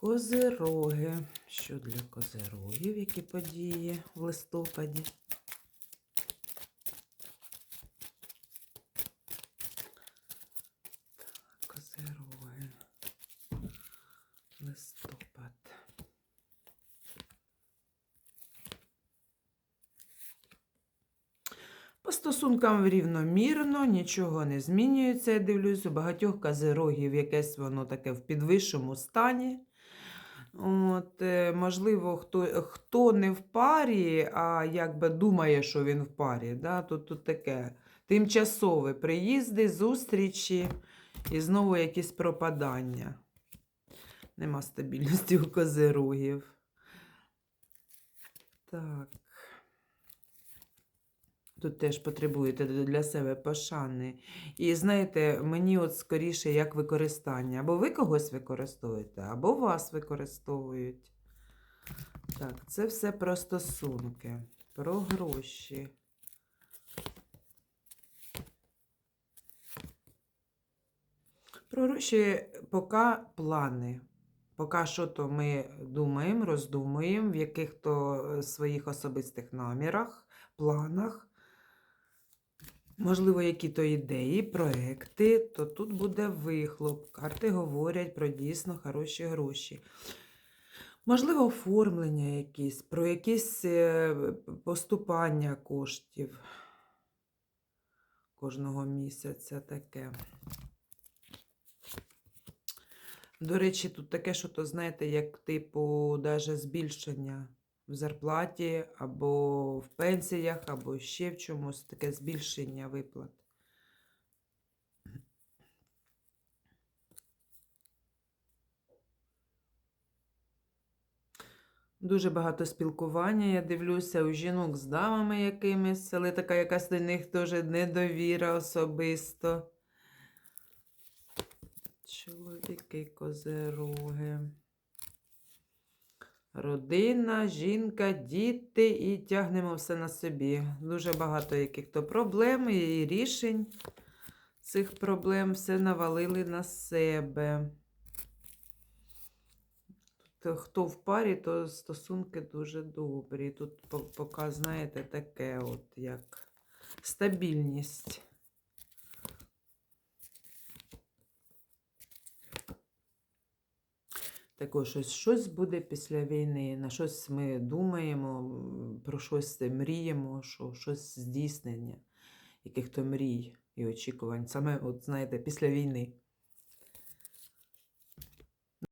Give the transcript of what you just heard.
Козироги. Що для козирогів, які події в листопаді? Козироги. Листопад. По стосункам рівномірно, нічого не змінюється, я дивлюсь, у багатьох козирогів якесь воно таке в підвищому стані. От, е, можливо, хто, хто не в парі, а якби думає, що він в парі. Да? Тут, тут таке тимчасове приїзди, зустрічі і знову якісь пропадання. Нема стабільності у козирогів. Так. Тут теж потребуєте для себе пошани. І знаєте, мені от скоріше як використання. Або ви когось використовуєте, або вас використовують. Так, це все про стосунки, про гроші. Про гроші поки плани. Поки що то ми думаємо, роздумуємо в яких-то е, своїх особистих намірах, планах. Можливо, які-то ідеї, проекти, то тут буде вихлоп. Карти говорять про дійсно хороші гроші. Можливо, оформлення якісь, про якісь е, поступання коштів кожного місяця таке. До речі, тут таке, що то, знаєте, як типу, даже збільшення в зарплаті, або в пенсіях, або ще в чомусь таке збільшення виплат. Дуже багато спілкування, я дивлюся у жінок з дамами якимись, але така якась до них теж недовіра особисто. Чоловіки, козероги. Родина, жінка, діти і тягнемо все на собі. Дуже багато яких-то проблем і рішень цих проблем все навалили на себе. То хто в парі, то стосунки дуже добрі. Тут по- поки, знаєте, таке от як стабільність. Також щось, щось буде після війни, на щось ми думаємо, про щось мріємо, що щось здійснення яких-то мрій і очікувань. Саме, от знаєте, після війни.